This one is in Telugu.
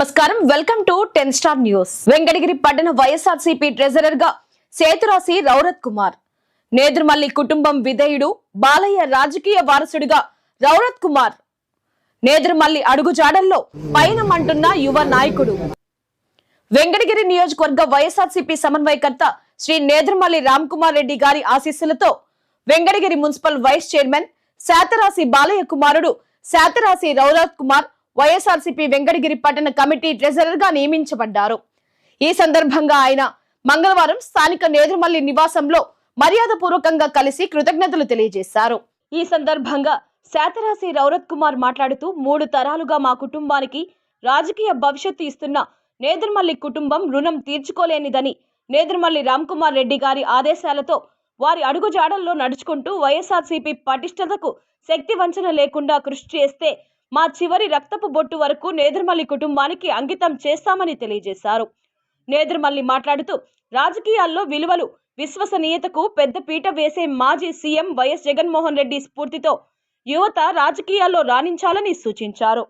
నమస్కారం. Welcome to ten star news. Venkatagiri పట్టణ వైఎస్ఆర్సీపీ ట్రెజరర్గా సేతురాశి రౌరత్ కుమార్. నేదురుమల్లి కుటుంబం విధేయుడు బాలయ్య రాజకీయ వారసుడిగా రౌరత్ కుమార్. నేదురుమల్లి అడుగుజాడల్లో పయనమంటున్న యువ నాయకుడు. వెంకటగిరి నియోజకవర్గ వైఎస్ఆర్సీపీ సమన్వయకర్త శ్రీ నేదురుమల్లి రామ్ కుమార్ రెడ్డి గారి ఆశీస్సులతో Venkatagiri municipal vice chairman Shatarasi Balayya కుమారుడు శాతరాశి రౌరత్ కుమార్ వైఎస్ఆర్సీపీ వెంకటగిరి పట్టణ కమిటీ ట్రెజరర్గా నియమించబడ్డారు. ఈ సందర్భంగా ఆయన మంగళవారం స్థానిక నేదురుమల్లి నివాసంలో మర్యాదపూర్వకంగా కలిసి కృతజ్ఞతలు తెలియజేశారు. ఈ సందర్భంగా శాతరాశి రౌరత్ కుమార్ మాట్లాడుతూ మూడు తరాలుగా మా కుటుంబానికి రాజకీయ భవిష్యత్తు ఇస్తున్న నేదురుమల్లి కుటుంబం రుణం తీర్చుకోలేనిదని నేదురుమల్లి రామ్ కుమార్ రెడ్డి గారి ఆదేశాలతో వారి అడుగుజాడల్లో నడుచుకుంటూ వైఎస్ఆర్సీపీ పటిష్టతకు శక్తి వంచన లేకుండా కృషి చేస్తే మా చివరి రక్తపు బొట్టు వరకు నేదురుమల్లి కుటుంబానికి అంకితం చేస్తామని తెలియజేశారు. నేదురుమల్లి మాట్లాడుతూ రాజకీయాల్లో విలువలు విశ్వసనీయతకు పెద్ద పీట వేసే మాజీ సీఎం వైఎస్ జగన్మోహన్ రెడ్డి స్ఫూర్తితో యువత రాజకీయాల్లో రాణించాలని సూచించారు.